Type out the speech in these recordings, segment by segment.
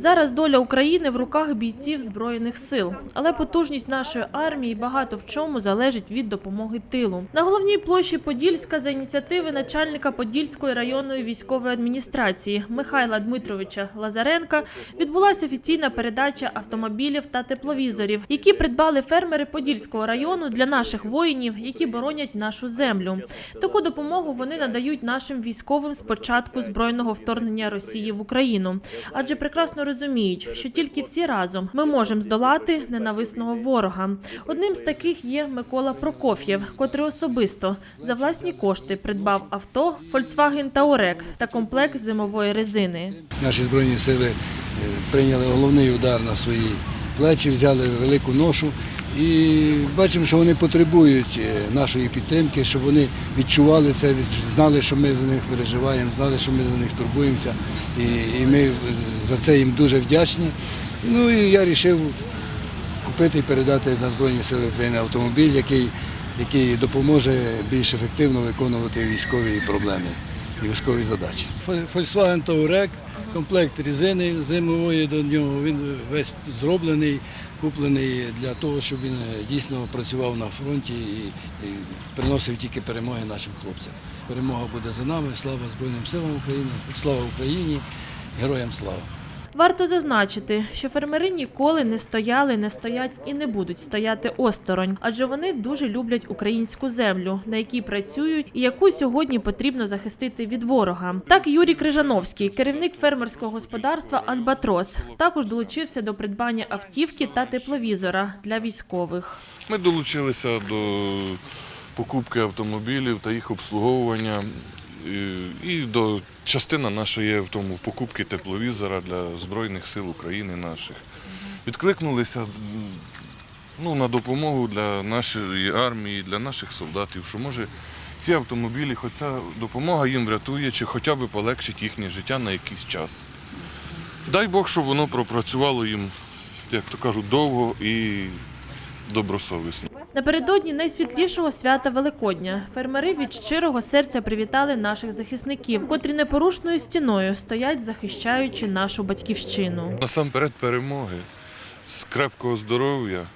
Зараз доля України в руках бійців збройних сил, але потужність нашої армії багато в чому залежить від допомоги тилу. На головній площі Подільська за ініціативи начальника Подільської районної військової адміністрації Михайла Дмитровича Лазаренка відбулася офіційна передача автомобілів та тепловізорів, які придбали фермери Подільського району для наших воїнів, які боронять нашу землю. Таку допомогу вони надають нашим військовим з початку збройного вторгнення Росії в Україну, адже прекрасно розуміють, що тільки всі разом ми можемо здолати ненависного ворога. Одним з таких є Микола Прокоф'єв, котрий особисто за власні кошти придбав авто Volkswagen Touareg та комплект зимової резини. Наші збройні сили е, прийняли головний удар на свої плечі, взяли велику ношу і бачимо, що вони потребують е, нашої підтримки, щоб вони відчували це, знали, що ми за них переживаємо, знали, що ми за них турбуємося. І, і ми за це їм дуже вдячні. Ну і я вирішив купити і передати на Збройні Сили України автомобіль, який, який допоможе більш ефективно виконувати військові проблеми і військові задачі. Volkswagen Touareg, комплект резини зимової до нього. Він весь зроблений, куплений для того, щоб він е, дійсно працював на фронті і приносив тільки перемоги нашим хлопцям. Перемога буде за нами. Слава Збройним силам України, слава Україні, героям слава! Варто зазначити, що фермери ніколи не стояли, не стоять і не будуть стояти осторонь, адже вони дуже люблять українську землю, на якій працюють і яку сьогодні потрібно захистити від ворога. Так Юрій Крижановський, керівник фермерського господарства Альбатрос, також долучився до придбання автівки та тепловізора для військових. Ми долучилися до покупки автомобілів та їх обслуговування. І- до частина наша є в тому в покупці тепловізора для Збройних сил України наших. Відкликнулися ну, на допомогу для нашої армії, для наших солдатів, що може ці автомобілі, хоч ця допомога їм врятує, чи хоча б полегшить їхнє життя на якийсь час. Дай Бог, щоб воно пропрацювало їм, як то кажуть, довго і добросовісно. Напередодні найсвітлішого свята Великодня фермери від щирого серця привітали наших захисників, котрі непорушною стіною стоять, захищаючи нашу батьківщину. Насамперед перемоги, крепкого здоров'я.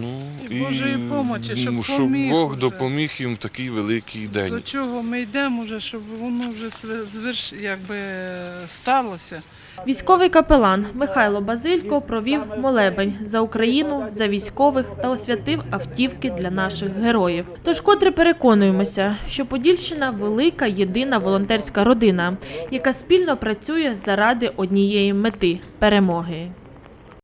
Ну, І Божої помочі, щоб ну, щоб поміг Бог уже. допоміг їм в такий великий день. До чого ми йдемо, вже, щоб воно вже зверш, якби сталося. Військовий капелан Михайло Базилько провів молебень за Україну, за військових та освятив автівки для наших героїв. Тож, котре переконуємося, що Подільщина велика єдина волонтерська родина, яка спільно працює заради однієї мети перемоги.